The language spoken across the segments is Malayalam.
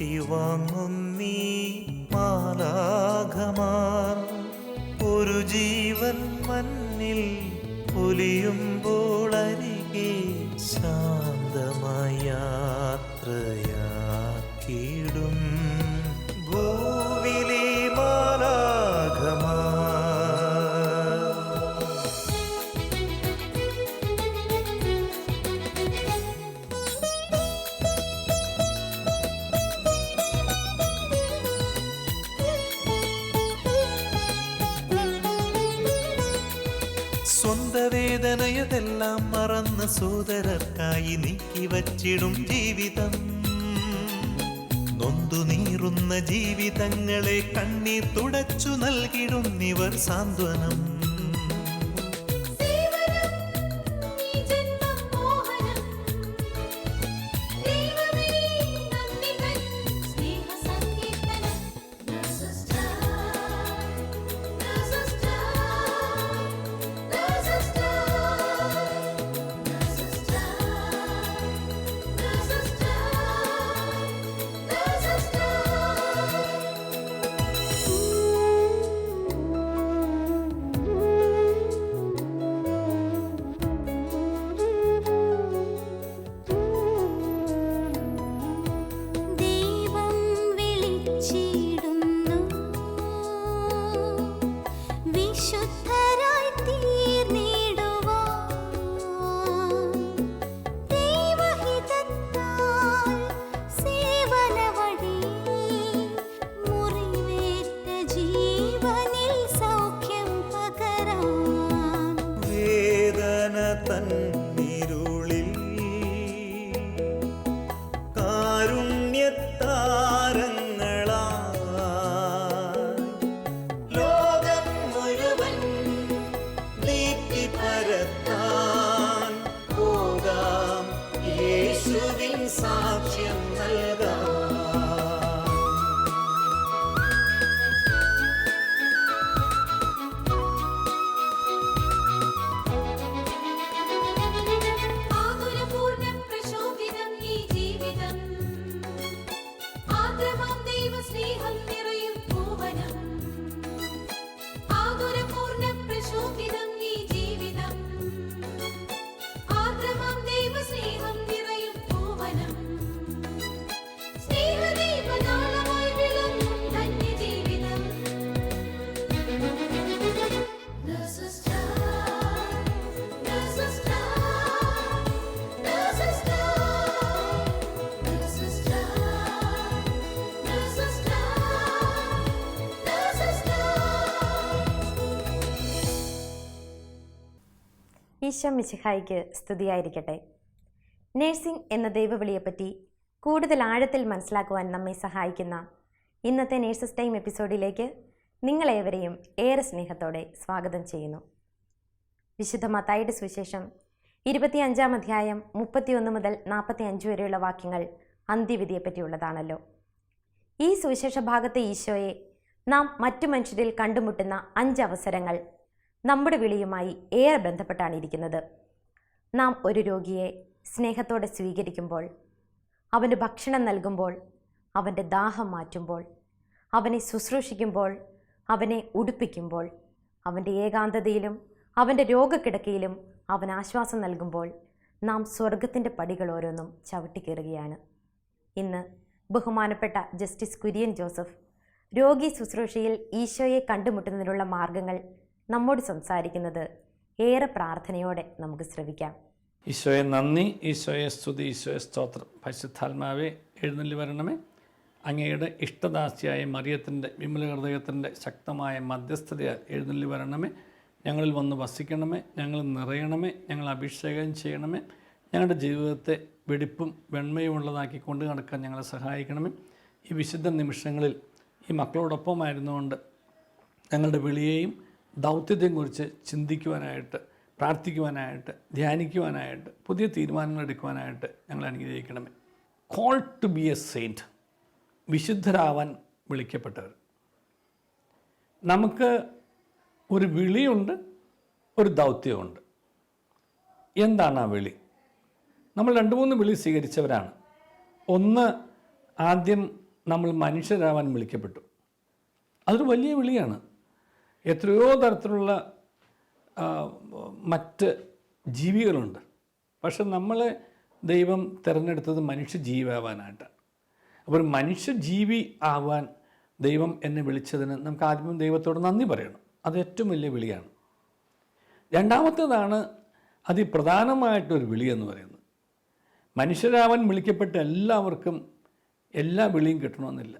നീട്ടി വാങ്ങുന്നീ മാലാഘമാർ ഒരു ജീവൻ മണ്ണിൽ പൊലിയുമ്പോൾ അരികെ ശാന്തമായ യാത്രയാക്കിയിടും മറന്ന് സോദരർക്കായി നീക്കി വച്ചിടും ജീവിതം നൊന്തു നീറുന്ന ജീവിതങ്ങളെ കണ്ണീർ തുടച്ചു നൽകിടും ഇവർ സാന്ത്വനം ഈശോ മിശിഹായിക്ക് സ്തുതിയായിരിക്കട്ടെ. നേഴ്സിംഗ് എന്ന ദൈവവിളിയെപ്പറ്റി കൂടുതൽ ആഴത്തിൽ മനസ്സിലാക്കുവാൻ നമ്മെ സഹായിക്കുന്ന ഇന്നത്തെ നേഴ്സസ് ടൈം എപ്പിസോഡിലേക്ക് നിങ്ങളേവരെയും ഏറെ സ്നേഹത്തോടെ സ്വാഗതം ചെയ്യുന്നു. വിശുദ്ധ മത്തായിയുടെ സുവിശേഷം ഇരുപത്തിയഞ്ചാം അധ്യായം മുപ്പത്തിയൊന്ന് മുതൽ നാൽപ്പത്തി അഞ്ച് വരെയുള്ള വാക്യങ്ങൾ അന്ത്യവിധിയെപ്പറ്റിയുള്ളതാണല്ലോ. ഈ സുവിശേഷ ഭാഗത്തെ ഈശോയെ നാം മറ്റു മനുഷ്യരിൽ കണ്ടുമുട്ടുന്ന അഞ്ച് അവസരങ്ങൾ നമ്മുടെ വിളിയുമായി ഏറെ ബന്ധപ്പെട്ടാണ് ഇരിക്കുന്നത്. നാം ഒരു രോഗിയെ സ്നേഹത്തോടെ സ്വീകരിക്കുമ്പോൾ അവന് ഭക്ഷണം നൽകുമ്പോൾ അവന്റെ ദാഹം മാറ്റുമ്പോൾ അവനെ ശുശ്രൂഷിക്കുമ്പോൾ അവനെ ഉടുപ്പിക്കുമ്പോൾ അവന്റെ ഏകാന്തതയിലും അവന്റെ രോഗക്കിടക്കയിലും അവൻ ആശ്വാസം നൽകുമ്പോൾ നാം സ്വർഗത്തിന്റെ പടികൾ ഓരോന്നും ചവിട്ടിക്കയറുകയാണ് ഇന്ന് ബഹുമാനപ്പെട്ട ജസ്റ്റിസ് കുര്യൻ ജോസഫ് രോഗി ശുശ്രൂഷയിൽ ഈശോയെ കണ്ടുമുട്ടുന്നതിനുള്ള മാർഗങ്ങൾ നമ്മോട് സംസാരിക്കുന്നത് ഏറെ പ്രാർത്ഥനയോടെ നമുക്ക് ശ്രവിക്കാം. ഈശോയെ നന്ദി ഈശോയെ സ്തുതി ഈശോയെ സ്തോത്രം. പരിശുദ്ധാത്മാവെ എഴുന്നള്ളി വരണമേ. അങ്ങയുടെ ഇഷ്ടദാസിയായ മറിയത്തിന്റെ വിമല ഹൃദയത്തിന്റെ ശക്തമായ മധ്യസ്ഥതയാൽ എഴുന്നള്ളി വരണമേ. ഞങ്ങളിൽ വന്ന് വസിക്കണമേ ഞങ്ങൾ നിറയണമേ ഞങ്ങൾ അഭിഷേകം ചെയ്യണമേ. ഞങ്ങളുടെ ജീവിതത്തെ വെടിപ്പും വെണ്മയും ഉള്ളതാക്കി കൊണ്ടു നടക്കാൻ ഞങ്ങളെ സഹായിക്കണമേ. ഈ വിശുദ്ധ നിമിഷങ്ങളിൽ ഈ മക്കളോടൊപ്പമായിരുന്നുകൊണ്ട് ഞങ്ങളുടെ വിളിയെയും ദൗത്യത്തെയും കുറിച്ച് ചിന്തിക്കുവാനായിട്ട് പ്രാർത്ഥിക്കുവാനായിട്ട് ധ്യാനിക്കുവാനായിട്ട് പുതിയ തീരുമാനങ്ങൾ എടുക്കുവാനായിട്ട് ഞങ്ങൾ അനുഗ്രഹിക്കണമേ. Call to be a saint വിശുദ്ധരാവാൻ വിളിക്കപ്പെട്ടവർ. നമുക്ക് ഒരു വിളിയുണ്ട് ഒരു ദൗത്യമുണ്ട് എന്താണ് ആ വിളി? നമ്മൾ രണ്ട് മൂന്ന് വിളി സ്വീകരിച്ചവരാണ്. ഒന്ന് ആദ്യം നമ്മൾ മനുഷ്യരാവാൻ വിളിക്കപ്പെട്ടു. അതൊരു വലിയ വിളിയാണ്. എത്രയോ തരത്തിലുള്ള മറ്റ് ജീവികളുണ്ട്. പക്ഷെ നമ്മളെ ദൈവം തിരഞ്ഞെടുത്തത് മനുഷ്യ ജീവിയാവാനായിട്ടാണ് അപ്പോൾ മനുഷ്യ ജീവി ആവാൻ ദൈവം എന്നെ വിളിച്ചതിന് നമുക്ക് ആദ്യം ദൈവത്തോട് നന്ദി പറയണം. അത് ഏറ്റവും വലിയ വിളിയാണ്. രണ്ടാമത്തേതാണ് അതിപ്രധാനമായിട്ടൊരു വിളി എന്ന് പറയുന്നത്. മനുഷ്യരാവാൻ വിളിക്കപ്പെട്ട എല്ലാവർക്കും എല്ലാ വിളിയും കിട്ടണമെന്നില്ല.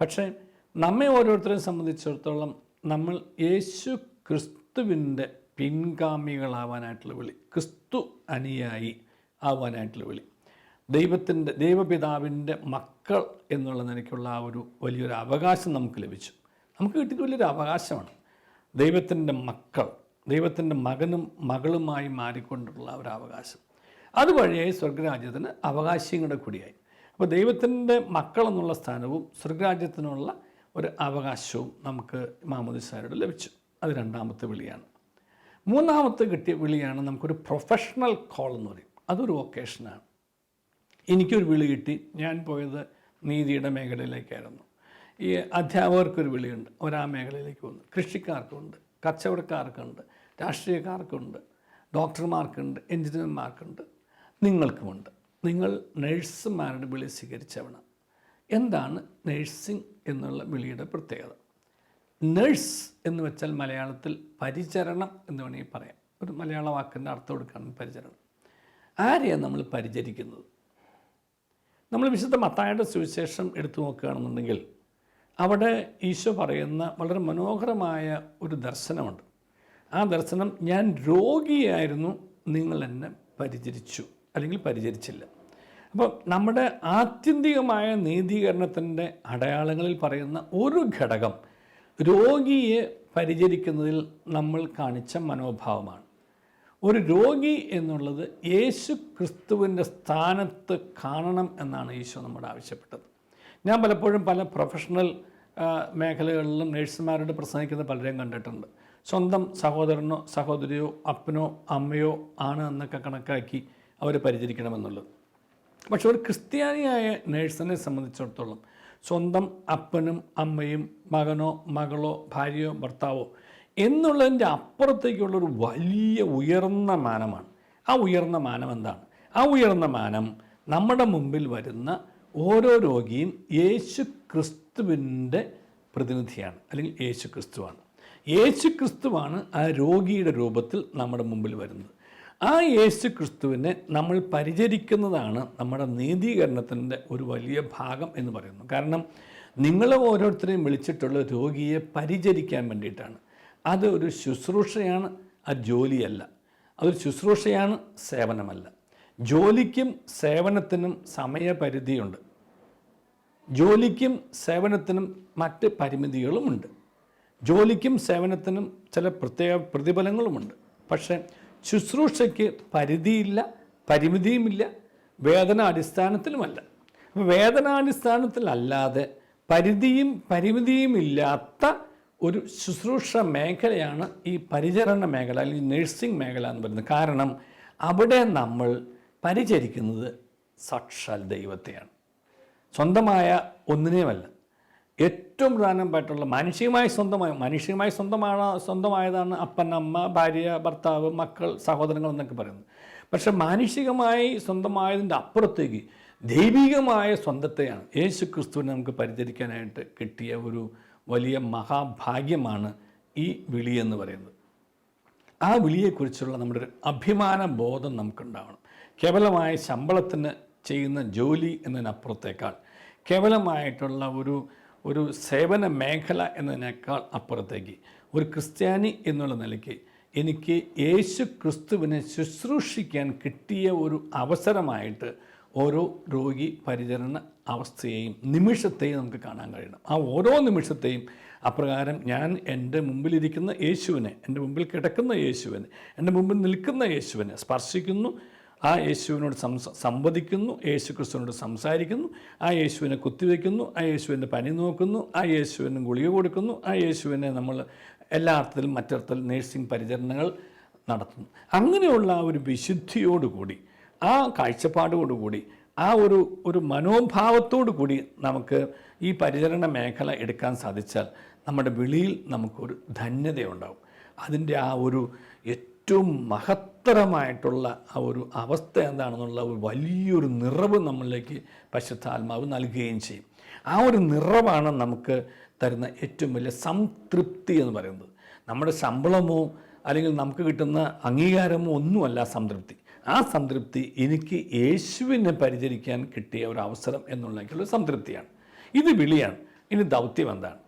പക്ഷേ നമ്മെ ഓരോരുത്തരെയും സംബന്ധിച്ചിടത്തോളം നമ്മൾ യേശു ക്രിസ്തുവിന്റെ പിൻഗാമികളാവാനായിട്ടുള്ള വിളി ക്രിസ്തു അനുയായി ആവാനായിട്ടുള്ള വിളി. ദൈവത്തിന്റെ ദൈവപിതാവിന്റെ മക്കൾ എന്നുള്ള നിലയ്ക്കുള്ള ആ ഒരു വലിയൊരു അവകാശം നമുക്ക് ലഭിച്ചു. നമുക്ക് കിട്ടിയത് വലിയൊരു അവകാശമാണ്. ദൈവത്തിന്റെ മക്കൾ ദൈവത്തിന്റെ മകനും മകളുമായി മാറിക്കൊണ്ടുള്ള ഒരു അവകാശം. അതുവഴിയായി സ്വർഗരാജ്യത്തിന് അവകാശങ്ങളുടെ കൂടിയായി. അപ്പോൾ ദൈവത്തിന്റെ മക്കൾ എന്നുള്ള സ്ഥാനവും സ്വർഗരാജ്യത്തിനുള്ള ഒരു അവകാശവും നമുക്ക് മാമോദിസാരോട് ലഭിച്ചു. അത് രണ്ടാമത്തെ വിളിയാണ്. മൂന്നാമത്തെ കിട്ടിയ വിളിയാണ് നമുക്കൊരു പ്രൊഫഷണൽ കോൾ എന്ന് പറയും. അതൊരു വൊക്കേഷനാണ് എനിക്കൊരു വിളി കിട്ടി. ഞാൻ പോയത് നീതിയുടെ മേഖലയിലേക്കായിരുന്നു. ഈ അധ്യാപകർക്കൊരു വിളിയുണ്ട്. അവർ ആ മേഖലയിലേക്ക് വന്നു. കൃഷിക്കാർക്കുണ്ട് കച്ചവടക്കാർക്കുണ്ട് രാഷ്ട്രീയക്കാർക്കുണ്ട് ഡോക്ടർമാർക്കുണ്ട് എഞ്ചിനീയർമാർക്കുണ്ട് നിങ്ങൾക്കുമുണ്ട്. നിങ്ങൾ നഴ്സുമാരുടെ വിളി സ്വീകരിച്ചവണം എന്താണ് നഴ്സിംഗ് എന്നുള്ള വിളിയുടെ പ്രത്യേകത. നഴ്സ് എന്ന് വെച്ചാൽ മലയാളത്തിൽ പരിചരണം എന്ന് വേണമെങ്കിൽ പറയാം. ഒരു മലയാള വാക്കിന്റെ അർത്ഥം കൊടുക്കുകയാണ് പരിചരണം. ആരെയാണ് നമ്മൾ പരിചരിക്കുന്നത്? നമ്മൾ വിശുദ്ധ മത്തായുടെ സുവിശേഷം എടുത്തു നോക്കുകയാണെന്നുണ്ടെങ്കിൽ അവിടെ ഈശോ പറയുന്ന വളരെ മനോഹരമായ ഒരു ദർശനമുണ്ട്. ആ ദർശനം ഞാൻ രോഗിയായിരുന്നു നിങ്ങൾ എന്നെ പരിചരിച്ചു. അല്ലെങ്കിൽ പരിചരിച്ചില്ല. അപ്പോൾ നമ്മുടെ ആത്യന്തികമായ നീതീകരണത്തിന്റെ അടയാളങ്ങളിൽ പറയുന്ന ഒരു ഘടകം രോഗിയെ പരിചരിക്കുന്നതിൽ നമ്മൾ കാണിച്ച മനോഭാവമാണ്. ഒരു രോഗി എന്നുള്ളത് യേശു ക്രിസ്തുവിന്റെ സ്ഥാനത്ത് കാണണം എന്നാണ് ഈശോ നമ്മോട് ആവശ്യപ്പെട്ടത്. ഞാൻ പലപ്പോഴും പല പ്രൊഫഷണൽ മേഖലകളിലും നഴ്സുമാരോട് പ്രസംഗിക്കുന്ന പലരെയും കണ്ടിട്ടുണ്ട്. സ്വന്തം സഹോദരനോ സഹോദരിയോ അപ്പനോ അമ്മയോ ആണ് എന്നൊക്കെ കണക്കാക്കി അവരെ പരിചരിക്കണമെന്നുള്ളത്. പക്ഷെ ഒരു ക്രിസ്ത്യാനിയായ നേഴ്സിനെ സംബന്ധിച്ചിടത്തോളം സ്വന്തം അപ്പനും അമ്മയും മകനോ മകളോ ഭാര്യയോ ഭർത്താവോ എന്നുള്ളതിന്റെ അപ്പുറത്തേക്കുള്ളൊരു വലിയ ഉയർന്ന മാനമാണ്. ആ ഉയർന്ന മാനം എന്താണ്? ആ ഉയർന്ന മാനം നമ്മുടെ മുമ്പിൽ വരുന്ന ഓരോ രോഗിയും യേശു ക്രിസ്തുവിന്റെ പ്രതിനിധിയാണ് അല്ലെങ്കിൽ യേശു ക്രിസ്തുവാണ് യേശു ക്രിസ്തുവാണ് ആ രോഗിയുടെ രൂപത്തിൽ നമ്മുടെ മുമ്പിൽ വരുന്നത്. ആ യേശു ക്രിസ്തുവിനെ നമ്മൾ പരിചരിക്കുന്നതാണ് നമ്മുടെ നീതീകരണത്തിന്റെ ഒരു വലിയ ഭാഗം എന്ന് പറയുന്നു. കാരണം നിങ്ങൾ ഓരോരുത്തരെയും വിളിച്ചിട്ടുള്ള രോഗിയെ പരിചരിക്കാൻ വേണ്ടിയിട്ടാണ്. അത് ഒരു ശുശ്രൂഷയാണ് ആ ജോലിയല്ല. അതൊരു ശുശ്രൂഷയാണ് സേവനമല്ല. ജോലിക്കും സേവനത്തിനും സമയപരിധിയുണ്ട്. ജോലിക്കും സേവനത്തിനും മറ്റ് പരിമിതികളുമുണ്ട്. ജോലിക്കും സേവനത്തിനും ചില പ്രത്യേക പ്രതിഫലങ്ങളുമുണ്ട്. പക്ഷേ ശുശ്രൂഷയ്ക്ക് പരിധിയില്ല പരിമിതിയുമില്ല വേദനാടിസ്ഥാനത്തിലുമല്ല. അപ്പോൾ വേതനാടിസ്ഥാനത്തിലല്ലാതെ പരിധിയും പരിമിതിയും ഇല്ലാത്ത ഒരു ശുശ്രൂഷ മേഖലയാണ് ഈ പരിചരണ മേഖല അല്ലെങ്കിൽ നഴ്സിംഗ് മേഖല എന്ന് പറയുന്നത്. കാരണം അവിടെ നമ്മൾ പരിചരിക്കുന്നത് സാക്ഷാൽ ദൈവത്തെയാണ്. സ്വന്തമായ ഒന്നിനെയുമല്ല. ഏറ്റവും പ്രധാനമായിട്ടുള്ള മാനുഷികമായി സ്വന്തമായ മാനുഷികമായി സ്വന്തമാണ് സ്വന്തമായതാണ് അപ്പൻ അമ്മ ഭാര്യ ഭർത്താവ് മക്കൾ സഹോദരങ്ങൾ എന്നൊക്കെ പറയുന്നത്. പക്ഷെ മാനുഷികമായി സ്വന്തമായതിന്റെ അപ്പുറത്തേക്ക് ദൈവികമായ സ്വന്തത്തെയാണ് യേശു ക്രിസ്തുവിനെ നമുക്ക് പരിചരിക്കാനായിട്ട് കിട്ടിയ ഒരു വലിയ മഹാഭാഗ്യമാണ് ഈ വിളി എന്ന് പറയുന്നത്. ആ വിളിയെക്കുറിച്ചുള്ള നമ്മുടെ ഒരു അഭിമാന ബോധം നമുക്കുണ്ടാവണം. കേവലമായ ശമ്പളത്തിന് ചെയ്യുന്ന ജോലി എന്നതിനപ്പുറത്തേക്കാൾ കേവലമായിട്ടുള്ള ഒരു ഒരു സേവന മേഖല എന്നതിനേക്കാൾ അപ്പുറത്തേക്ക്. ഒരു ക്രിസ്ത്യാനി എന്നുള്ള നിലയ്ക്ക് എനിക്ക് യേശു ക്രിസ്തുവിനെ ശുശ്രൂഷിക്കാൻ കിട്ടിയ ഒരു അവസരമായിട്ട് ഓരോ രോഗി പരിചരണ അവസ്ഥയെയും നിമിഷത്തെയും നമുക്ക് കാണാൻ കഴിയണം. ആ ഓരോ നിമിഷത്തെയും അപ്രകാരം ഞാൻ എന്റെ മുമ്പിലിരിക്കുന്ന യേശുവിനെ എന്റെ മുമ്പിൽ കിടക്കുന്ന യേശുവിനെ എന്റെ മുമ്പിൽ നിൽക്കുന്ന യേശുവിനെ സ്പർശിക്കുന്നു. ആ യേശുവിനോട് സംസ സംവദിക്കുന്നു യേശു ക്രിസ്തുവിനോട് സംസാരിക്കുന്നു ആ യേശുവിനെ കുത്തിവെക്കുന്നു ആ യേശുവിന്റെ പനി നോക്കുന്നു ആ യേശുവിന് ഗുളിക കൊടുക്കുന്നു ആ യേശുവിനെ നമ്മൾ എല്ലാ അർത്ഥത്തിലും മറ്റർത്ഥത്തിൽ നേഴ്സിംഗ് പരിചരണങ്ങൾ നടത്തുന്നു. അങ്ങനെയുള്ള ആ ഒരു വിശുദ്ധിയോടുകൂടി ആ കാഴ്ചപ്പാടോടുകൂടി ആ ഒരു ഒരു മനോഭാവത്തോടു കൂടി നമുക്ക് ഈ പരിചരണ മേഖല എടുക്കാൻ സാധിച്ചാൽ നമ്മുടെ വിളിയിൽ നമുക്കൊരു ധന്യതയുണ്ടാവും. അതിന്റെ ആ ഒരു ഏറ്റവും മഹത്തരമായിട്ടുള്ള ആ ഒരു അവസ്ഥ എന്താണെന്നുള്ള ഒരു വലിയൊരു നിറവ് നമ്മളിലേക്ക് പശുദ്ധാത്മാവ് നൽകുകയും ചെയ്യും. ആ ഒരു നിറവാണ് നമുക്ക് തരുന്ന ഏറ്റവും വലിയ സംതൃപ്തി എന്ന് പറയുന്നത്. നമ്മുടെ ശമ്പളമോ അല്ലെങ്കിൽ നമുക്ക് കിട്ടുന്ന അംഗീകാരമോ ഒന്നുമല്ല സംതൃപ്തി. ആ സംതൃപ്തി എനിക്ക് യേശുവിനെ പരിചരിക്കാൻ കിട്ടിയ ഒരു അവസരം എന്നുള്ളതിലുള്ള സംതൃപ്തിയാണ്. ഇത് വിളിയാണ്. ഇനി ദൗത്യം എന്താണ്?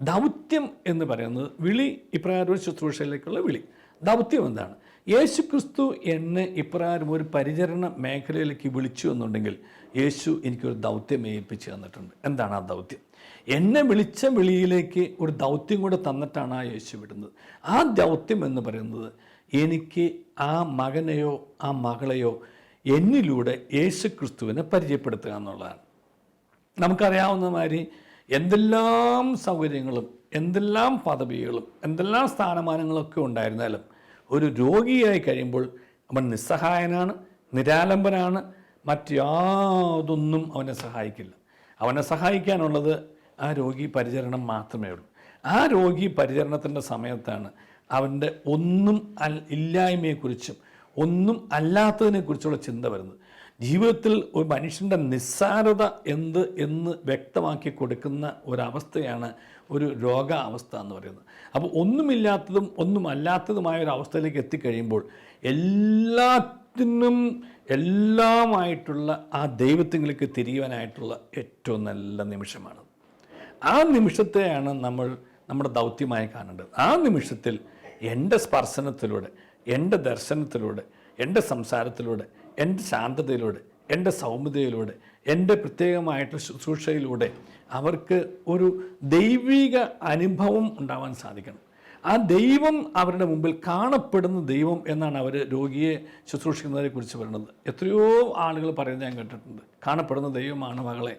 ദൗത്യം എന്ന് പറയുന്നത് വിളി ഇപ്രകാരം ശുശ്രൂഷയിലേക്കുള്ള വിളി. ദൗത്യം എന്താണ്? യേശു ക്രിസ്തു എന്നെ ഇപ്രകാരം ഒരു പരിചരണ മേഖലയിലേക്ക് വിളിച്ചു എന്നുണ്ടെങ്കിൽ യേശു എനിക്കൊരു ദൗത്യം ഏൽപ്പിച്ചു തന്നിട്ടുണ്ട്. എന്താണ് ആ ദൗത്യം? എന്നെ വിളിച്ച വിളിയിലേക്ക് ഒരു ദൗത്യം കൂടെ തന്നിട്ടാണ് ആ യേശു വിടുന്നത്. ആ ദൗത്യം എന്ന് പറയുന്നത് എനിക്ക് ആ മകനെയോ ആ മകളെയോ എന്നിലൂടെ യേശു ക്രിസ്തുവിനെ പരിചയപ്പെടുത്തുക എന്നുള്ളതാണ്. നമുക്കറിയാവുന്ന മാതിരി എന്തെല്ലാം സൗകര്യങ്ങളും എന്തെല്ലാം പദവികളും എന്തെല്ലാം സ്ഥാനമാനങ്ങളൊക്കെ ഉണ്ടായിരുന്നാലും ഒരു രോഗിയായി കഴിയുമ്പോൾ അവൻ നിസ്സഹായനാണ് നിരാലംബനാണ് മറ്റാതൊന്നും അവനെ സഹായിക്കില്ല. അവനെ സഹായിക്കാനുള്ളത് ആ രോഗി പരിചരണം മാത്രമേ ഉള്ളൂ. ആ രോഗി പരിചരണത്തിന്റെ സമയത്താണ് അവന്റെ ഒന്നും അൽ ഇല്ലായ്മയെക്കുറിച്ചും ഒന്നും അല്ലാത്തതിനെക്കുറിച്ചുള്ള ചിന്ത വരുന്നത്. ജീവിതത്തിൽ ഒരു മനുഷ്യന്റെ നിസ്സാരത എന്ത് എന്ന് വ്യക്തമാക്കി കൊടുക്കുന്ന ഒരവസ്ഥയാണ് ഒരു രോഗാവസ്ഥ എന്ന് പറയുന്നത്. അപ്പോൾ ഒന്നുമില്ലാത്തതും ഒന്നും അല്ലാത്തതുമായ ഒരു അവസ്ഥയിലേക്ക് എത്തിക്കഴിയുമ്പോൾ എല്ലാത്തിനും എല്ലാമായിട്ടുള്ള ആ ദൈവത്തിലേക്ക് തിരിയുവാനായിട്ടുള്ള ഏറ്റവും നല്ല നിമിഷമാണ് ആ നിമിഷത്തെയാണ് നമ്മൾ നമ്മുടെ ദൗത്യമായി കാണേണ്ടത്. ആ നിമിഷത്തിൽ എന്റെ സ്പർശനത്തിലൂടെ എന്റെ ദർശനത്തിലൂടെ എന്റെ സംസാരത്തിലൂടെ എന്റെ ശാന്തതയിലൂടെ എന്റെ സൗമ്യതയിലൂടെ എന്റെ പ്രത്യേകമായിട്ടുള്ള ശുശ്രൂഷയിലൂടെ അവർക്ക് ഒരു ദൈവിക അനുഭവം ഉണ്ടാവാൻ സാധിക്കണം. ആ ദൈവം അവരുടെ മുമ്പിൽ കാണപ്പെടുന്ന ദൈവം എന്നാണ് അവർ രോഗിയെ ശുശ്രൂഷിക്കുന്നതിനെ കുറിച്ച് പറയുന്നത്. എത്രയോ ആളുകൾ പറയുന്നത് ഞാൻ കേട്ടിട്ടുണ്ട്. കാണപ്പെടുന്ന ദൈവമാണ് മകളെ.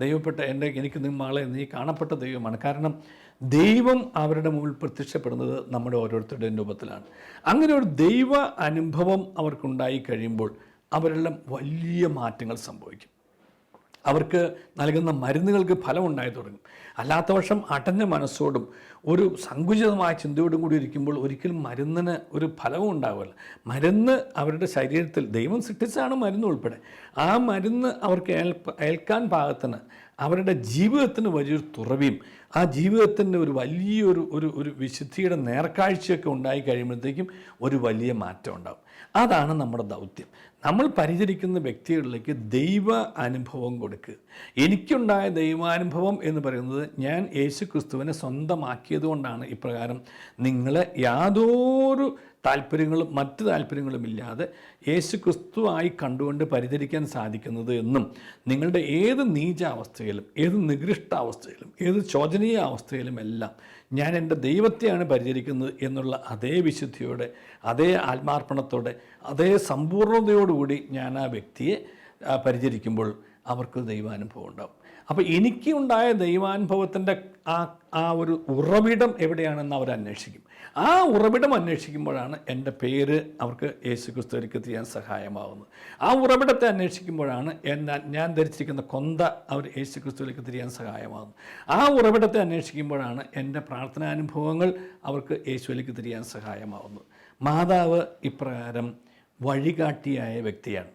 ദൈവപ്പെട്ട എന്റെ എനിക്ക് നീ മകളെ നീ കാണപ്പെട്ട ദൈവമാണ്. കാരണം ദൈവം അവരുടെ മുമ്പിൽ പ്രത്യക്ഷപ്പെടുന്നത് നമ്മുടെ ഓരോരുത്തരുടെയും രൂപത്തിലാണ്. അങ്ങനെ ഒരു ദൈവ അനുഭവം അവർക്കുണ്ടായി കഴിയുമ്പോൾ അവരെല്ലാം വലിയ മാറ്റങ്ങൾ സംഭവിക്കും. അവർക്ക് നൽകുന്ന മരുന്നുകൾക്ക് ഫലമുണ്ടായി തുടങ്ങും. അല്ലാത്ത പക്ഷം അടഞ്ഞ മനസ്സോടും ഒരു സങ്കുചിതമായ ചിന്തയോടും കൂടി ഇരിക്കുമ്പോൾ ഒരിക്കലും മരുന്നിന് ഒരു ഫലവും ഉണ്ടാവില്ല. മരുന്ന് അവരുടെ ശരീരത്തിൽ ദൈവം സൃഷ്ടിച്ചാണ് മരുന്ന് ഉൾപ്പെടെ. ആ മരുന്ന് അവർക്ക് ഏൽക്കാൻ പാകത്തിന് അവരുടെ ജീവിതത്തിന് വലിയൊരു തുറവിയും ആ ജീവിതത്തിന്റെ ഒരു വലിയൊരു ഒരു ഒരു വിശുദ്ധിയുടെ നേർക്കാഴ്ചയൊക്കെ ഉണ്ടായി കഴിയുമ്പോഴത്തേക്കും ഒരു വലിയ മാറ്റം ഉണ്ടാകും അതാണ് നമ്മുടെ ദൗത്യം. നമ്മൾ പരിചരിക്കുന്ന വ്യക്തികളിലേക്ക് ദൈവ അനുഭവം കൊടുക്കുക എനിക്കുണ്ടായ ദൈവാനുഭവം എന്ന് പറയുന്നത് ഞാൻ യേശു ക്രിസ്തുവിനെ സ്വന്തമാക്കിയത് കൊണ്ടാണ് ഇപ്രകാരം നിങ്ങളെ യാതൊരു താല്പര്യങ്ങളും മറ്റ് താല്പര്യങ്ങളും ഇല്ലാതെ യേശു ക്രിസ്തുവായി കണ്ടുകൊണ്ട് പരിചരിക്കാൻ സാധിക്കുന്നത് എന്നും നിങ്ങളുടെ ഏത് നീചാവസ്ഥയിലും ഏത് നികൃഷ്ടാവസ്ഥയിലും ഏത് ശോചനീയ അവസ്ഥയിലും എല്ലാം ഞാൻ എന്റെ ദൈവത്തെയാണ് പരിചരിക്കുന്നത് എന്നുള്ള അതേ വിശുദ്ധിയോടെ അതേ ആത്മാർപ്പണത്തോടെ അതേ സമ്പൂർണതയോടുകൂടി ഞാൻ ആ വ്യക്തിയെ പരിചരിക്കുമ്പോൾ അവർക്ക് ദൈവാനുഭവം ഉണ്ടാവും. അപ്പോൾ എനിക്ക് ഉണ്ടായ ദൈവാനുഭവത്തിന്റെ ആ ആ ഒരു ഉറവിടം എവിടെയാണെന്ന് അവർ അന്വേഷിക്കും. ആ ഉറവിടം അന്വേഷിക്കുമ്പോഴാണ് എന്റെ പേര് അവർക്ക് യേശു ക്രിസ്തുവിലേക്ക് ചെയ്യാൻ സഹായമാവുന്നത്. ആ ഉറവിടത്തെ അന്വേഷിക്കുമ്പോഴാണ് എന്നാൽ ഞാൻ ധരിച്ചിരിക്കുന്ന കൊന്ത അവർ യേശു ക്രിസ്തുവിലേക്ക് തിരിയാൻ സഹായമാകുന്നത് ആ ഉറവിടത്തെ അന്വേഷിക്കുമ്പോഴാണ് എന്റെ പ്രാർത്ഥനാനുഭവങ്ങൾ അവർക്ക് യേശുവിലേക്ക് തിരിയാൻ സഹായമാവുന്നത്. മാതാവ് ഇപ്രകാരം വഴികാട്ടിയായ വ്യക്തിയാണ്.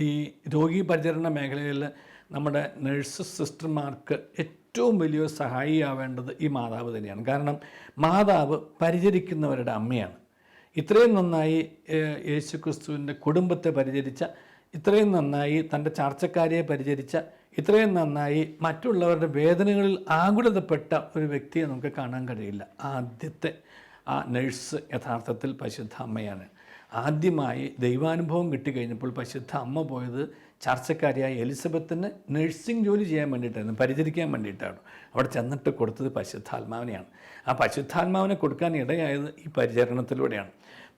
ഈ രോഗീ പരിചരണ മേഖലയിൽ നമ്മുടെ നഴ്സ് സിസ്റ്റർമാർക്ക് ഏറ്റവും വലിയ സഹായിയാവേണ്ടത് ഈ മാതാവ് തന്നെയാണ്. കാരണം മാതാവ് പരിചരിക്കുന്നവരുടെ അമ്മയാണ്. ഇത്രയും നന്നായി യേശു ക്രിസ്തുവിന്റെ കുടുംബത്തെ പരിചരിച്ച ഇത്രയും നന്നായി തന്റെ ചാർച്ചക്കാരെ പരിചരിച്ച ഇത്രയും നന്നായി മറ്റുള്ളവരുടെ വേദനകളിൽ ആകുലതപ്പെട്ട ഒരു വ്യക്തിയെ നമുക്ക് കാണാൻ കഴിയില്ല. ആദ്യത്തെ ആ നഴ്സ് യഥാർത്ഥത്തിൽ പരിശുദ്ധ അമ്മയാണ്. ആദ്യമായി ദൈവാനുഭവം കിട്ടിക്കഴിഞ്ഞപ്പോൾ പരിശുദ്ധ അമ്മ പോയത് ചർച്ചക്കാരിയായ എലിസബത്തിന് നഴ്സിംഗ് ജോലി ചെയ്യാൻ വേണ്ടിയിട്ടായിരുന്നു പരിചരിക്കാൻ വേണ്ടിയിട്ടാണ്. അവിടെ ചെന്നിട്ട് കൊടുത്തത് പശുദ്ധാത്മാവിനെയാണ് ആ പശുദ്ധാത്മാവിനെ കൊടുക്കാൻ ഇടയായത് ഈ പരിചരണത്തിലൂടെയാണ്.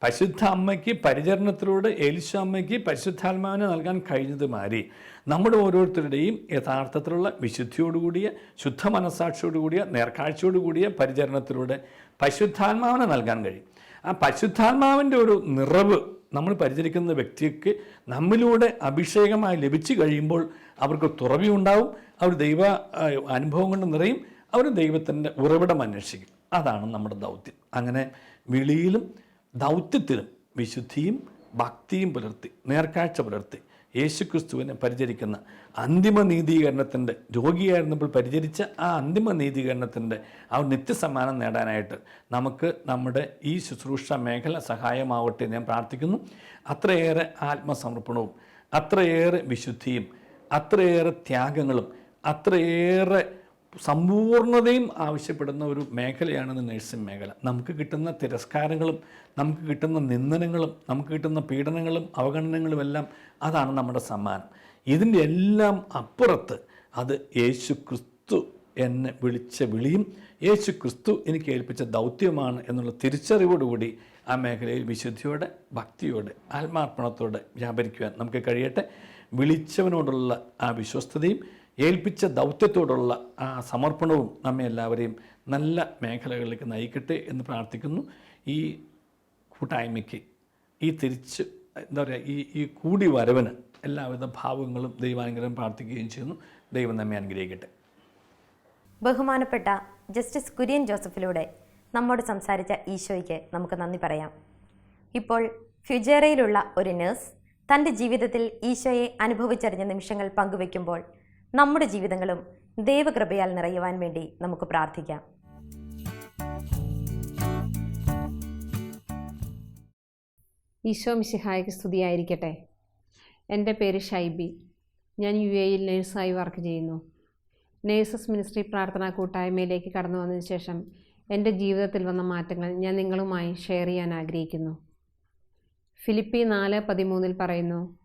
പരിശുദ്ധ അമ്മയ്ക്ക് പരിചരണത്തിലൂടെ എലിശ അമ്മയ്ക്ക് പരിശുദ്ധാത്മാവിനെ നൽകാൻ കഴിഞ്ഞത് മാറി. നമ്മുടെ ഓരോരുത്തരുടെയും യഥാർത്ഥത്തിലുള്ള വിശുദ്ധിയോടുകൂടിയ ശുദ്ധ മനസ്സാക്ഷിയോടുകൂടിയ നേർക്കാഴ്ചയോടുകൂടിയ പരിചരണത്തിലൂടെ പരിശുദ്ധാത്മാവിനെ നൽകാൻ കഴിയും. ആ പരിശുദ്ധാത്മാവിന്റെ ഒരു നിറവ് നമ്മൾ പരിചരിക്കുന്ന വ്യക്തിക്ക് നമ്മിലൂടെ അഭിഷേകമായി ലഭിച്ചു കഴിയുമ്പോൾ അവർക്ക് തുറവി ഉണ്ടാവും അവർ ദൈവ അനുഭവം കൊണ്ട് നിറയും അവർ ദൈവത്തിന്റെ ഉറവിടം അന്വേഷിക്കും. അതാണ് നമ്മുടെ ദൗത്യം. അങ്ങനെ വിളിയിലും ദൗത്യത്തിലും വിശുദ്ധിയും ഭക്തിയും പുലർത്തി നേർക്കാഴ്ച പുലർത്തി യേശുക്രിസ്തുവിനെ പരിചരിക്കുന്ന അന്തിമ നീതീകരണത്തിന്റെ രോഗിയായിരുന്നപ്പോൾ പരിചരിച്ച ആ അന്തിമ നീതീകരണത്തിന്റെ ആ നിത്യസമ്മാനം നേടാനായിട്ട് നമുക്ക് നമ്മുടെ ഈ ശുശ്രൂഷ മേഖല സഹായമാവട്ടെ ഞാൻ പ്രാർത്ഥിക്കുന്നു. അത്രയേറെ ആത്മസമർപ്പണവും അത്രയേറെ വിശുദ്ധിയും അത്രയേറെ ത്യാഗങ്ങളും അത്രയേറെ സമ്പൂർണതയും ആവശ്യപ്പെടുന്ന ഒരു മേഖലയാണ് നഴ്സിംഗ് മേഖല. നമുക്ക് കിട്ടുന്ന തിരസ്കാരങ്ങളും നമുക്ക് കിട്ടുന്ന നിന്ദനങ്ങളും നമുക്ക് കിട്ടുന്ന പീഡനങ്ങളും അവഗണനകളും എല്ലാം അതാണ് നമ്മുടെ സമ്മാനം. ഇതിന്റെ എല്ലാം അപ്പുറത്ത് അത് യേശു ക്രിസ്തു എന്നെ വിളിച്ച വിളിയും യേശു ക്രിസ്തു എനിക്ക് ഏൽപ്പിച്ച ദൗത്യമാണ് എന്നുള്ള തിരിച്ചറിവോടുകൂടി ആ മേഖലയിൽ വിശുദ്ധിയോടെ ഭക്തിയോടെ ആത്മാർപ്പണത്തോടെ വ്യാപരിക്കുവാൻ നമുക്ക് കഴിയട്ടെ. വിളിച്ചവനോടുള്ള ആ വിശ്വസ്തതയും ഏൽപ്പിച്ച ദൗത്യത്തോടുള്ള ആ സമർപ്പണവും നമ്മെ എല്ലാവരെയും നല്ല മേഖലകളിലേക്ക് നയിക്കട്ടെ എന്ന് പ്രാർത്ഥിക്കുന്നു. ഈ കൂട്ടായ്മയ്ക്ക് ഈ തിരിച്ച് എന്താ പറയുക ഈ ഈ കൂടി വരവിന് എല്ലാവിധ ഭാവങ്ങളും ദൈവാനുഗ്രഹം പ്രാർത്ഥിക്കുകയും ചെയ്യുന്നു. ദൈവം നമ്മെ അനുഗ്രഹിക്കട്ടെ. ബഹുമാനപ്പെട്ട ജസ്റ്റിസ് കുര്യൻ ജോസഫിലൂടെ നമ്മോട് സംസാരിച്ച ഈശോയ്ക്ക് നമുക്ക് നന്ദി പറയാം. ഇപ്പോൾ ഫ്യുജേറയിലുള്ള ഒരു നഴ്സ് തന്റെ ജീവിതത്തിൽ ഈശോയെ അനുഭവിച്ചറിഞ്ഞ നിമിഷങ്ങൾ പങ്കുവെക്കുമ്പോൾ നമ്മുടെ ജീവിതങ്ങളും ദൈവകൃപയാൽ നിറയുവാൻ വേണ്ടി നമുക്ക് പ്രാർത്ഥിക്കാം. ഈശോ മിശിഹായ്ക്ക് സ്തുതിയായിരിക്കട്ടെ. എന്റെ പേര് ഷൈബി. ഞാൻ യു എയിൽ നേഴ്സായി വർക്ക് ചെയ്യുന്നു. നേഴ്സസ് മിനിസ്ട്രി പ്രാർത്ഥനാ കൂട്ടായ്മയിലേക്ക് കടന്നു വന്നതിന് ശേഷം എന്റെ ജീവിതത്തിൽ വന്ന മാറ്റങ്ങൾ ഞാൻ നിങ്ങളുമായി ഷെയർ ചെയ്യാൻ ആഗ്രഹിക്കുന്നു. ഫിലിപ്പി നാല് പതിമൂന്നിൽ പറയുന്നു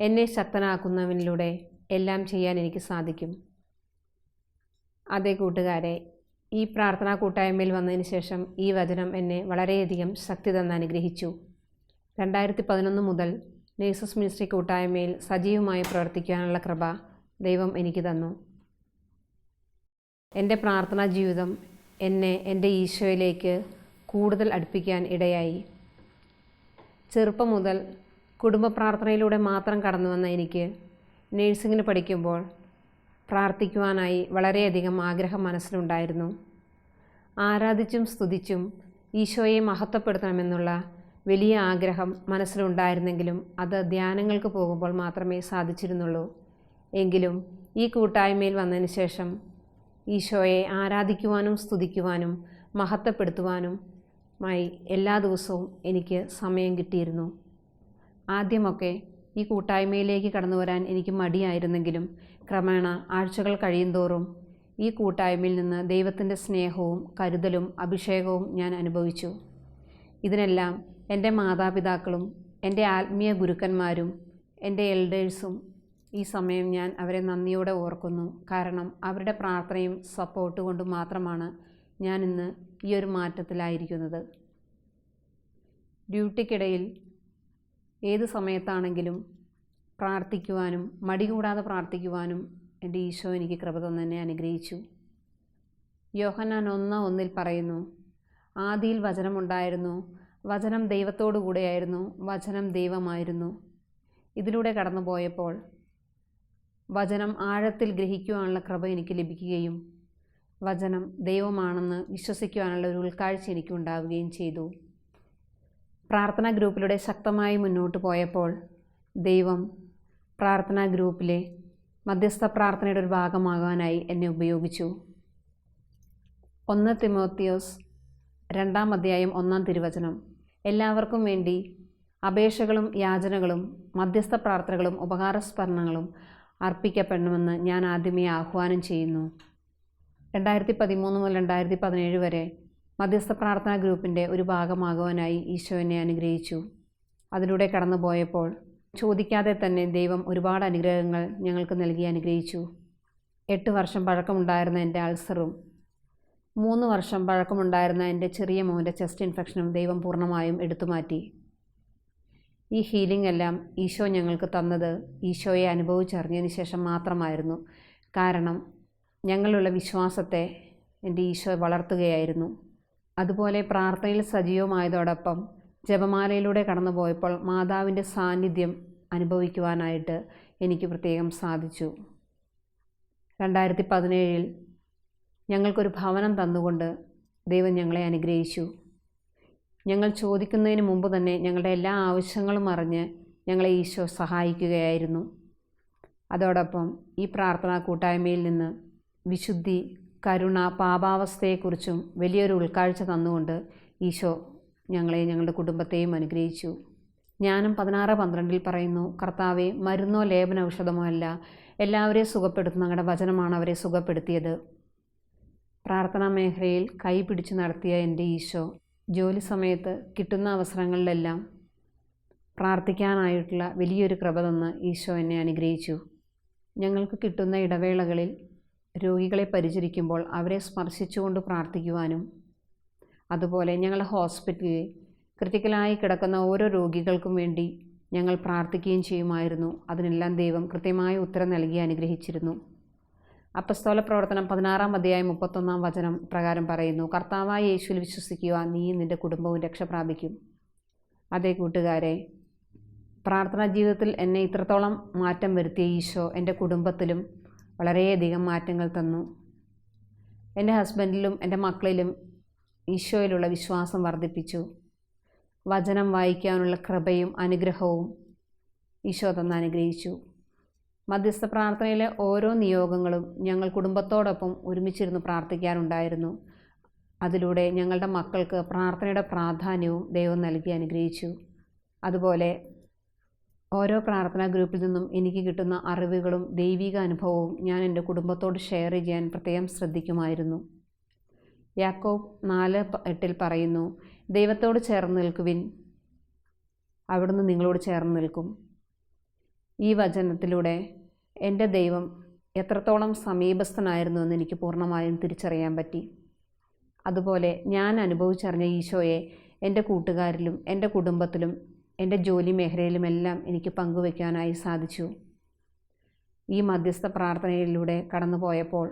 എന്നെ ശക്തനാക്കുന്നവനിലൂടെ എല്ലാം ചെയ്യാൻ എനിക്ക് സാധിക്കും. അതേ കൂട്ടുകാരെ ഈ പ്രാർത്ഥനാ കൂട്ടായ്മയിൽ വന്നതിന് ശേഷം ഈ വചനം എന്നെ വളരെയധികം ശക്തി തന്ന് അനുഗ്രഹിച്ചു. രണ്ടായിരത്തി പതിനൊന്ന് മുതൽ നേഴ്സസ് മിനിസ്ട്രി കൂട്ടായ്മയിൽ സജീവമായി പ്രവർത്തിക്കാനുള്ള കൃപ ദൈവം എനിക്ക് തന്നു. എന്റെ പ്രാർത്ഥനാ ജീവിതം എന്നെ എന്റെ ഈശോയിലേക്ക് കൂടുതൽ അടുപ്പിക്കാൻ ഇടയായി. ചെറുപ്പം മുതൽ കുടുംബ പ്രാർത്ഥനയിലൂടെ മാത്രം കടന്നു വന്ന എനിക്ക് നേഴ്സിങ്ങിന് പഠിക്കുമ്പോൾ പ്രാർത്ഥിക്കുവാനായി വളരെയധികം ആഗ്രഹം മനസ്സിലുണ്ടായിരുന്നു. ആരാധിച്ചും സ്തുതിച്ചും ഈശോയെ മഹത്വപ്പെടുത്തണമെന്നുള്ള വലിയ ആഗ്രഹം മനസ്സിലുണ്ടായിരുന്നെങ്കിലും അത് ധ്യാനങ്ങൾക്ക് പോകുമ്പോൾ മാത്രമേ സാധിച്ചിരുന്നുള്ളൂ. എങ്കിലും ഈ കൂട്ടായ്മയിൽ വന്നതിന് ശേഷം ഈശോയെ ആരാധിക്കുവാനും സ്തുതിക്കുവാനും മഹത്വപ്പെടുത്തുവാനും മായി എല്ലാ ദിവസവും എനിക്ക് സമയം കിട്ടിയിരുന്നു. ആദ്യമൊക്കെ ഈ കൂട്ടായ്മയിലേക്ക് കടന്നു വരാൻ എനിക്ക് മടിയായിരുന്നെങ്കിലും ക്രമേണ ആഴ്ചകൾ കഴിയുന്തോറും ഈ കൂട്ടായ്മയിൽ നിന്ന് ദൈവത്തിന്റെ സ്നേഹവും കരുതലും അഭിഷേകവും ഞാൻ അനുഭവിച്ചു. ഇതിനെല്ലാം എന്റെ മാതാപിതാക്കളും എന്റെ ആത്മീയ ഗുരുക്കന്മാരും എന്റെ എൽഡേഴ്സും ഈ സമയം ഞാൻ അവരെ നന്ദിയോടെ ഓർക്കുന്നു. കാരണം അവരുടെ പ്രാർത്ഥനയും സപ്പോർട്ട് കൊണ്ട് മാത്രമാണ് ഞാൻ ഇന്ന് ഈ ഒരു മാറ്റത്തിലായിരിക്കുന്നത്. ഡ്യൂട്ടിക്കിടയിൽ ഏത് സമയത്താണെങ്കിലും പ്രാർത്ഥിക്കുവാനും മടി കൂടാതെ പ്രാർത്ഥിക്കുവാനും എന്റെ ഈശോ എനിക്ക് കൃപ തന്നെ അനുഗ്രഹിച്ചു. യോഹന്നാൻ ഒന്ന് ഒന്നിൽ പറയുന്നു ആദിയിൽ വചനമുണ്ടായിരുന്നു വചനം ദൈവത്തോടു കൂടെയായിരുന്നു വചനം ദൈവമായിരുന്നു. ഇതിലൂടെ കടന്നുപോയപ്പോൾ വചനം ആഴത്തിൽ ഗ്രഹിക്കുവാനുള്ള കൃപ എനിക്ക് ലഭിക്കുകയും വചനം ദൈവമാണെന്ന് വിശ്വസിക്കുവാനുള്ള ഒരു ഉൾക്കാഴ്ച എനിക്കുണ്ടാവുകയും ചെയ്തു. പ്രാർത്ഥനാ ഗ്രൂപ്പിലൂടെ ശക്തമായി മുന്നോട്ട് പോയപ്പോൾ ദൈവം പ്രാർത്ഥനാ ഗ്രൂപ്പിലെ മധ്യസ്ഥ പ്രാർത്ഥനയുടെ ഒരു ഭാഗമാകാനായി എന്നെ ഉപയോഗിച്ചു. ഒന്ന് തിമോത്തിയോസ് രണ്ടാം അധ്യായം ഒന്നാം തിരുവചനം. എല്ലാവർക്കും വേണ്ടി അപേക്ഷകളും യാചനകളും മധ്യസ്ഥ പ്രാർത്ഥനകളും ഉപകാരസ്മരണങ്ങളും അർപ്പിക്കപ്പെടണമെന്ന് ഞാൻ ആദ്യമേ ആഹ്വാനം ചെയ്യുന്നു. രണ്ടായിരത്തി പതിമൂന്ന് മുതൽ രണ്ടായിരത്തി പതിനേഴ് വരെ മധ്യസ്ഥ പ്രാർത്ഥനാ ഗ്രൂപ്പിന്റെ ഒരു ഭാഗമാകുവാനായി ഈശോ എന്നെ അനുഗ്രഹിച്ചു. അതിലൂടെ കടന്നുപോയപ്പോൾ ചോദിക്കാതെ തന്നെ ദൈവം ഒരുപാട് അനുഗ്രഹങ്ങൾ ഞങ്ങൾക്ക് നൽകി അനുഗ്രഹിച്ചു. എട്ട് വർഷം പഴക്കമുണ്ടായിരുന്ന എന്റെ അൾസറും മൂന്ന് വർഷം പഴക്കമുണ്ടായിരുന്ന എന്റെ ചെറിയ മോന്റെ ചെസ്റ്റ് ഇൻഫെക്ഷനും ദൈവം പൂർണമായും എടുത്തുമാറ്റി. ഈ ഹീലിംഗ് എല്ലാം ഈശോ ഞങ്ങൾക്ക് തന്നത് ഈശോയെ അനുഭവിച്ചറിഞ്ഞതിന് ശേഷം മാത്രമായിരുന്നു. കാരണം ഞങ്ങളുള്ള വിശ്വാസത്തെ എന്റെ ഈശോ വളർത്തുകയായിരുന്നു. അതുപോലെ പ്രാർത്ഥനയിൽ സജീവമായതോടൊപ്പം ജപമാലയിലൂടെ കടന്നുപോയപ്പോൾ മാതാവിന്റെ സാന്നിധ്യം അനുഭവിക്കുവാനായിട്ട് എനിക്ക് പ്രത്യേകം സാധിച്ചു. രണ്ടായിരത്തി പതിനേഴിൽ ഞങ്ങൾക്കൊരു ഭവനം തന്നുകൊണ്ട് ദൈവം ഞങ്ങളെ അനുഗ്രഹിച്ചു. ഞങ്ങൾ ചോദിക്കുന്നതിന് മുമ്പ് തന്നെ ഞങ്ങളുടെ എല്ലാ ആവശ്യങ്ങളും അറിഞ്ഞ് ഞങ്ങളെ ഈശോ സഹായിക്കുകയായിരുന്നു. അതോടൊപ്പം ഈ പ്രാർത്ഥനാ കൂട്ടായ്മയിൽ നിന്ന് വിശുദ്ധി കരുണ പാപാവസ്ഥയെക്കുറിച്ചും വലിയൊരു ഉൾക്കാഴ്ച തന്നുകൊണ്ട് ഈശോ ഞങ്ങളെ ഞങ്ങളുടെ കുടുംബത്തെയും അനുഗ്രഹിച്ചു. ഞാനും പതിനാറ് പന്ത്രണ്ടിൽ പറയുന്നു കർത്താവെ മരുന്നോ ലേപന ഔഷധമോ അല്ല. എല്ലാവരെയും സുഖപ്പെടുത്തുന്ന ഞങ്ങളുടെ വചനമാണ് അവരെ സുഖപ്പെടുത്തിയത്. പ്രാർത്ഥനാ മേഖലയിൽ കൈ പിടിച്ചു നടത്തിയ എന്റെ ഈശോ ജോലി സമയത്ത് കിട്ടുന്ന അവസരങ്ങളിലെല്ലാം പ്രാർത്ഥിക്കാനായിട്ടുള്ള വലിയൊരു കൃപ തന്ന് ഈശോ എന്നെ അനുഗ്രഹിച്ചു. ഞങ്ങൾക്ക് കിട്ടുന്ന ഇടവേളകളിൽ രോഗികളെ പരിചരിക്കുമ്പോൾ അവരെ സ്പർശിച്ചുകൊണ്ട് പ്രാർത്ഥിക്കുവാനും അതുപോലെ ഞങ്ങളുടെ ഹോസ്പിറ്റലിൽ ക്രിറ്റിക്കലായി കിടക്കുന്ന ഓരോ രോഗികൾക്കും വേണ്ടി ഞങ്ങൾ പ്രാർത്ഥിക്കുകയും ചെയ്യുമായിരുന്നു. അതിനെല്ലാം ദൈവം കൃത്യമായ ഉത്തരം നൽകി അനുഗ്രഹിച്ചിരുന്നു. അപ്പസ്തോല പ്രവർത്തനം പതിനാറാം അധ്യായം മുപ്പത്തൊന്നാം വചനം പ്രകാരം പറയുന്നു കർത്താവായ യേശുവിൽ വിശ്വസിക്കുക നീ നിന്റെ കുടുംബവും രക്ഷ പ്രാപിക്കും. അതേ കൂട്ടുകാരെ പ്രാർത്ഥനാ ജീവിതത്തിൽ എന്നെ ഇത്രത്തോളം മാറ്റം വരുത്തിയ ഈശോ എന്റെ കുടുംബത്തിലും വളരെയധികം മാറ്റങ്ങൾ തന്നു. എന്റെ ഹസ്ബൻഡിലും എന്റെ മക്കളിലും ഈശോയിലുള്ള വിശ്വാസം വർദ്ധിപ്പിച്ചു. വചനം വായിക്കാനുള്ള കൃപയും അനുഗ്രഹവും ഈശോ തന്ന് അനുഗ്രഹിച്ചു. മധ്യസ്ഥ പ്രാർത്ഥനയിലെ ഓരോ നിയോഗങ്ങളും ഞങ്ങൾ കുടുംബത്തോടൊപ്പം ഒരുമിച്ചിരുന്ന് പ്രാർത്ഥിക്കാറുണ്ടായിരുന്നു. അതിലൂടെ ഞങ്ങളുടെ മക്കൾക്ക് പ്രാർത്ഥനയുടെ പ്രാധാന്യവും ദൈവം നൽകി അനുഗ്രഹിച്ചു. അതുപോലെ ഓരോ പ്രാർത്ഥനാ ഗ്രൂപ്പിൽ നിന്നും എനിക്ക് കിട്ടുന്ന അറിവുകളും ദൈവിക അനുഭവവും ഞാൻ എന്റെ കുടുംബത്തോട് ഷെയർ ചെയ്യാൻ പ്രത്യേകം ശ്രദ്ധിക്കുമായിരുന്നു. യാക്കോബ് നാല് എട്ടിൽ പറയുന്നു ദൈവത്തോട് ചേർന്ന് നിൽക്കുവിൻ. അവിടുന്ന് നിങ്ങളോട് ചേർന്ന് നിൽക്കും. ഈ വചനത്തിലൂടെ എന്റെ ദൈവം എത്രത്തോളം സമീപസ്ഥനായിരുന്നു എന്ന് എനിക്ക് പൂർണമായും തിരിച്ചറിയാൻ പറ്റി. അതുപോലെ ഞാൻ അനുഭവിച്ചറിഞ്ഞ ഈശോയെ എന്റെ കൂട്ടുകാരിലും എന്റെ കുടുംബത്തിലും എന്റെ ജോലി മേഖലയിലുമെല്ലാം എനിക്ക് പങ്കുവയ്ക്കാനായി സാധിച്ചു. ഈ മധ്യസ്ഥ പ്രാർത്ഥനയിലൂടെ കടന്നുപോയപ്പോൾ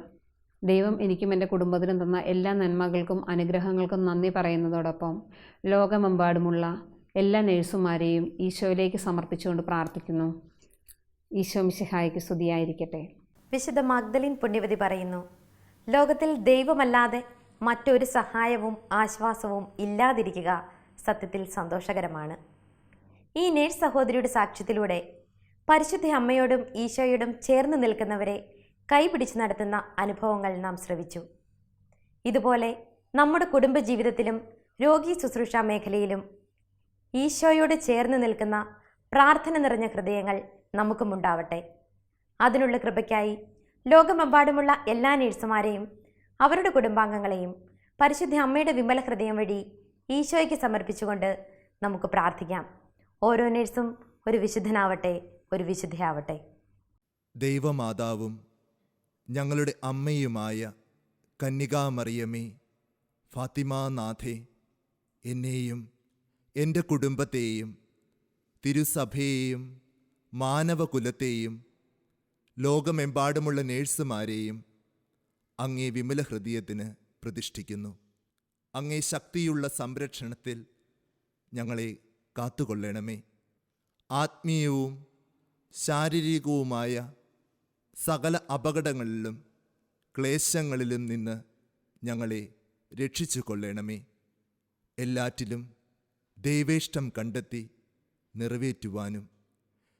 ദൈവം എനിക്കും എന്റെ കുടുംബത്തിനും തന്ന എല്ലാ നന്മകൾക്കും അനുഗ്രഹങ്ങൾക്കും നന്ദി പറയുന്നതോടൊപ്പം ലോകമെമ്പാടുമുള്ള എല്ലാ നഴ്സുമാരെയും ഈശോയിലേക്ക് സമർപ്പിച്ചുകൊണ്ട് പ്രാർത്ഥിക്കുന്നു. ഈശോ മിശിഹായ്ക്ക് സ്തുതിയായിരിക്കട്ടെ. വിശുദ്ധ മഗ്ദലിൻ പുണ്യവതി പറയുന്നു ലോകത്തിൽ ദൈവമല്ലാതെ മറ്റൊരു സഹായവും ആശ്വാസവും ഇല്ലാതിരിക്കുക സത്യത്തിൽ സന്തോഷകരമാണ്. ഈ നേഴ്സ് സഹോദരിയുടെ സാക്ഷ്യത്തിലൂടെ പരിശുദ്ധ അമ്മയോടും ഈശോയോടും ചേർന്ന് നിൽക്കുന്നവരെ കൈപിടിച്ച് നടത്തുന്ന അനുഭവങ്ങൾ നാം ശ്രവിച്ചു. ഇതുപോലെ നമ്മുടെ കുടുംബജീവിതത്തിലും രോഗി ശുശ്രൂഷ മേഖലയിലും ഈശോയോട് ചേർന്ന് നിൽക്കുന്ന പ്രാർത്ഥന നിറഞ്ഞ ഹൃദയങ്ങൾ നമുക്കുമുണ്ടാവട്ടെ. അതിനുള്ള കൃപയ്ക്കായി ലോകമെമ്പാടുമുള്ള എല്ലാ നേഴ്സുമാരെയും അവരുടെ കുടുംബാംഗങ്ങളെയും പരിശുദ്ധ അമ്മയുടെ വിമല ഹൃദയം വഴി ഈശോയ്ക്ക് സമർപ്പിച്ചുകൊണ്ട് നമുക്ക് പ്രാർത്ഥിക്കാം. ഓരോ നേഴ്സും ഒരു വിശുദ്ധനാവട്ടെ ഒരു വിശുദ്ധയാവട്ടെ. ദൈവമാതാവും ഞങ്ങളുടെ അമ്മയുമായ കന്യകാമറിയമേ ഫാത്തിമാനാഥേ എന്നെയും എന്റെ കുടുംബത്തെയും തിരുസഭയെയും മാനവകുലത്തെയും ലോകമെമ്പാടുമുള്ള നേഴ്സുമാരെയും അങ്ങേ വിമല ഹൃദയത്തിന് പ്രതിഷ്ഠിക്കുന്നു. അങ്ങേ ശക്തിയുള്ള സംരക്ഷണത്തിൽ ഞങ്ങളെ കാത്തുകൊള്ളണമേ. ആത്മീയവും ശാരീരികവുമായ സകല അപകടങ്ങളിലും ക്ലേശങ്ങളിലും നിന്ന് ഞങ്ങളെ രക്ഷിച്ചു കൊള്ളണമേ എല്ലാറ്റിലും ദൈവേഷ്ടം കണ്ടെത്തി നിറവേറ്റുവാനും